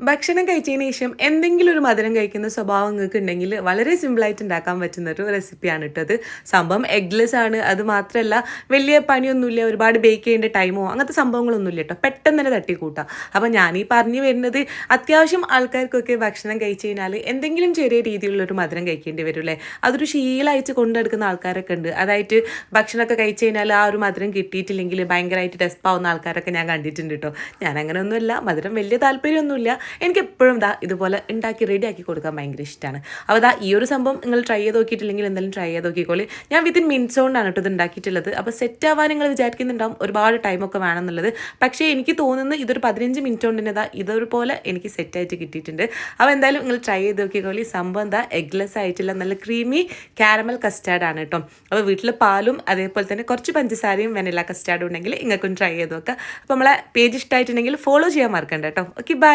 ഭക്ഷണം കഴിച്ചതിന് ശേഷം എന്തെങ്കിലും ഒരു മധുരം കഴിക്കുന്ന സ്വഭാവം നിങ്ങൾക്ക് ഉണ്ടെങ്കിൽ വളരെ സിമ്പിളായിട്ട് ഉണ്ടാക്കാൻ പറ്റുന്ന ഒരു റെസിപ്പിയാണ് ഇട്ടത് സംഭവം എഗ്ലെസ് ആണ്. അത് മാത്രമല്ല വലിയ പണിയൊന്നുമില്ല. ഒരുപാട് ബേക്ക് ചെയ്യേണ്ട ടൈമോ അങ്ങനത്തെ സംഭവങ്ങളൊന്നുമില്ല കേട്ടോ പെട്ടെന്ന് തന്നെ തട്ടിക്കൂട്ടാം. അപ്പോൾ ഞാൻ ഈ പറഞ്ഞു വരുന്നത് അത്യാവശ്യം ആൾക്കാർക്കൊക്കെ ഭക്ഷണം കഴിച്ചു കഴിഞ്ഞാൽ എന്തെങ്കിലും ചെറിയ രീതിയിലുള്ള ഒരു മധുരം കഴിക്കേണ്ടി വരും അല്ലേ അതൊരു ശീലമായിട്ട് കൊണ്ടെടുക്കുന്ന ആൾക്കാരൊക്കെ ഉണ്ട്. അതായത് ഭക്ഷണമൊക്കെ കഴിച്ചു കഴിഞ്ഞാൽ ആ ഒരു മധുരം കിട്ടിയിട്ടില്ലെങ്കിൽ ഭയങ്കരമായിട്ട് ഡെസ്പാവുന്ന ആൾക്കാരൊക്കെ ഞാൻ കണ്ടിട്ടുണ്ട് കേട്ടോ ഞാൻ അങ്ങനെയൊന്നുമില്ല മധുരം വലിയ താല്പര്യമൊന്നുമില്ല. എനിക്ക് എപ്പോഴും ഇതാ ഇതുപോലെ ഉണ്ടാക്കി റെഡിയാക്കി കൊടുക്കാൻ ഭയങ്കര ഇഷ്ടമാണ് അപ്പോൾ അതാ ഈ ഒരു സംഭവം നിങ്ങൾ ട്രൈ ചെയ്ത് നോക്കിയിട്ടില്ലെങ്കിൽ എന്തായാലും ട്രൈ ചെയ്ത് നോക്കിക്കോളി. ഞാൻ വിത്തിൻ മിനിറ്റ്സ് കൊണ്ടാണ് കേട്ടോ ഇത് ഉണ്ടാക്കിയിട്ടുള്ളത്. അപ്പോൾ സെറ്റ് ആവാൻ നിങ്ങൾ വിചാരിക്കുന്നുണ്ടാവും ഒരുപാട് ടൈമൊക്കെ വേണമെന്നുള്ളത്. പക്ഷേ എനിക്ക് തോന്നുന്നു ഇതൊരു പതിനഞ്ച് മിനിറ്റ് കൊണ്ട് തന്നെ ഇതാ ഇതൊരുപോലെ എനിക്ക് സെറ്റായിട്ട് കിട്ടിയിട്ടുണ്ട്. അപ്പോൾ എന്തായാലും നിങ്ങൾ ട്രൈ ചെയ്ത് നോക്കിക്കോളി. സംഭവം എന്താ എഗ്ലെസ് ആയിട്ടുള്ള നല്ല ക്രീമി കാരമൽ കസ്റ്റാർഡ് ആണ് കേട്ടോ. അപ്പോൾ വീട്ടിൽ പാലും അതേപോലെ തന്നെ കുറച്ച് പഞ്ചസാരയും വെനില കസ്റ്റാർഡും ഉണ്ടെങ്കിൽ നിങ്ങൾക്കും ട്രൈ ചെയ്ത് നോക്കാം. അപ്പോൾ നമ്മളെ പേജ് ഇഷ്ടമായിട്ടുണ്ടെങ്കിൽ ഫോളോ ചെയ്യാൻ മറക്കണ്ട കേട്ടോ. Okay bye